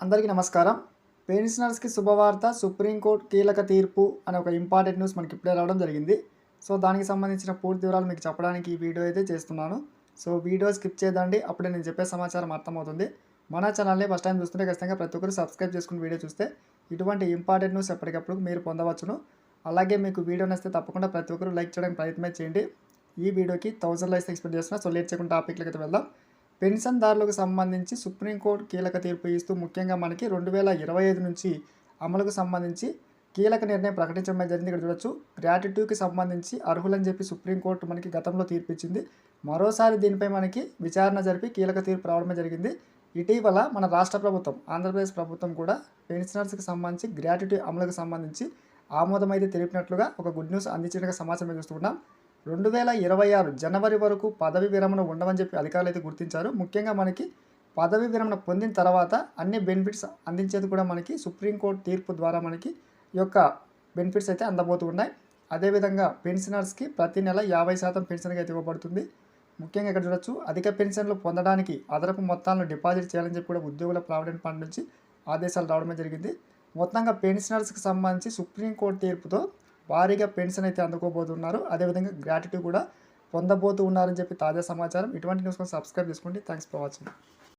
అందరికీ నమస్కారం. పెన్షనర్స్కి శుభవార్త సుప్రీంకోర్టు కీలక తీర్పు అనే ఒక ఇంపార్టెంట్ న్యూస్ మనకి ఇప్పుడే రావడం జరిగింది. సో దానికి సంబంధించిన పూర్తి వివరాలు మీకు చెప్పడానికి ఈ వీడియో అయితే చేస్తున్నాను. సో వీడియో స్కిప్ చేయదండి. అప్పుడే నేను చెప్పే సమాచారం అర్థమవుతుంది. మన ఛానల్ని ఫస్ట్ టైం చూస్తుంటే ఖచ్చితంగా ప్రతి ఒక్కరు సబ్స్క్రైబ్ చేసుకుని వీడియో చూస్తే ఇటువంటి ఇంపార్టెంట్ న్యూస్ ఎప్పటికప్పుడు మీరు పొందవచ్చును. అలాగే మీకు వీడియో నచ్చితే తప్పకుండా ప్రతి ఒక్కరు లైక్ చేయడానికి ప్రయత్నం చేయండి. ఈ వీడియోకి థౌసండ్ లైక్స్ ఎక్స్పెక్ట్ చేస్తున్నా. సో లేట్ చేయకుండా టాపిక్లకి అయితే వెళ్దాం. పెన్షన్దారులకు సంబంధించి సుప్రీంకోర్టు కీలక తీర్పు ఇస్తూ ముఖ్యంగా మనకి రెండు వేల ఇరవై ఐదు నుంచి అమలుకు సంబంధించి కీలక నిర్ణయం ప్రకటించడం జరిగింది. ఇక్కడ చూడొచ్చు గ్రాట్యుటీకి సంబంధించి అర్హులని చెప్పి సుప్రీంకోర్టు మనకి గతంలో తీర్పిచ్చింది. మరోసారి దీనిపై మనకి విచారణ జరిపి కీలక తీర్పు రావడమే జరిగింది. ఇటీవల మన రాష్ట్ర ప్రభుత్వం ఆంధ్రప్రదేశ్ ప్రభుత్వం కూడా పెన్షనర్స్కి సంబంధించి గ్రాట్యుటీ అమలుకు సంబంధించి ఆమోదం అయితే తెలిపినట్లుగా ఒక గుడ్ న్యూస్ అందించినట్టుగా సమాచారం చూస్తున్నాం. రెండు వేల ఇరవై ఆరు జనవరి వరకు పదవి విరమణ ఉండమని చెప్పి అధికారులు అయితే గుర్తించారు. ముఖ్యంగా మనకి పదవి విరమణ పొందిన తర్వాత అన్ని బెనిఫిట్స్ అందించేది కూడా మనకి సుప్రీంకోర్టు తీర్పు ద్వారా మనకి ఈ యొక్క బెనిఫిట్స్ అయితే అందబోతూ ఉన్నాయి. అదేవిధంగా పెన్షనర్స్కి ప్రతి నెల యాభై శాతం పెన్షన్గా అయితే ఇవ్వబడుతుంది. ముఖ్యంగా ఇక్కడ చూడొచ్చు అధిక పెన్షన్లు పొందడానికి అదనపు మొత్తాలను డిపాజిట్ చేయాలని చెప్పి కూడా ఉద్యోగుల ప్రావిడెంట్ ఫండ్ నుంచి ఆదేశాలు రావడమే జరిగింది. మొత్తంగా పెన్షనర్స్కి సంబంధించి సుప్రీంకోర్టు తీర్పుతో భారీగా పెన్షన్ అయితే అందుకోబోతున్నారు. అదేవిధంగా గ్రాట్యుటీ కూడా పొందబోతూ ఉన్నారని చెప్పి తాజా సమాచారం. ఇటువంటి న్యూస్ కోసం సబ్స్క్రైబ్ చేసుకోండి. Thanks for watching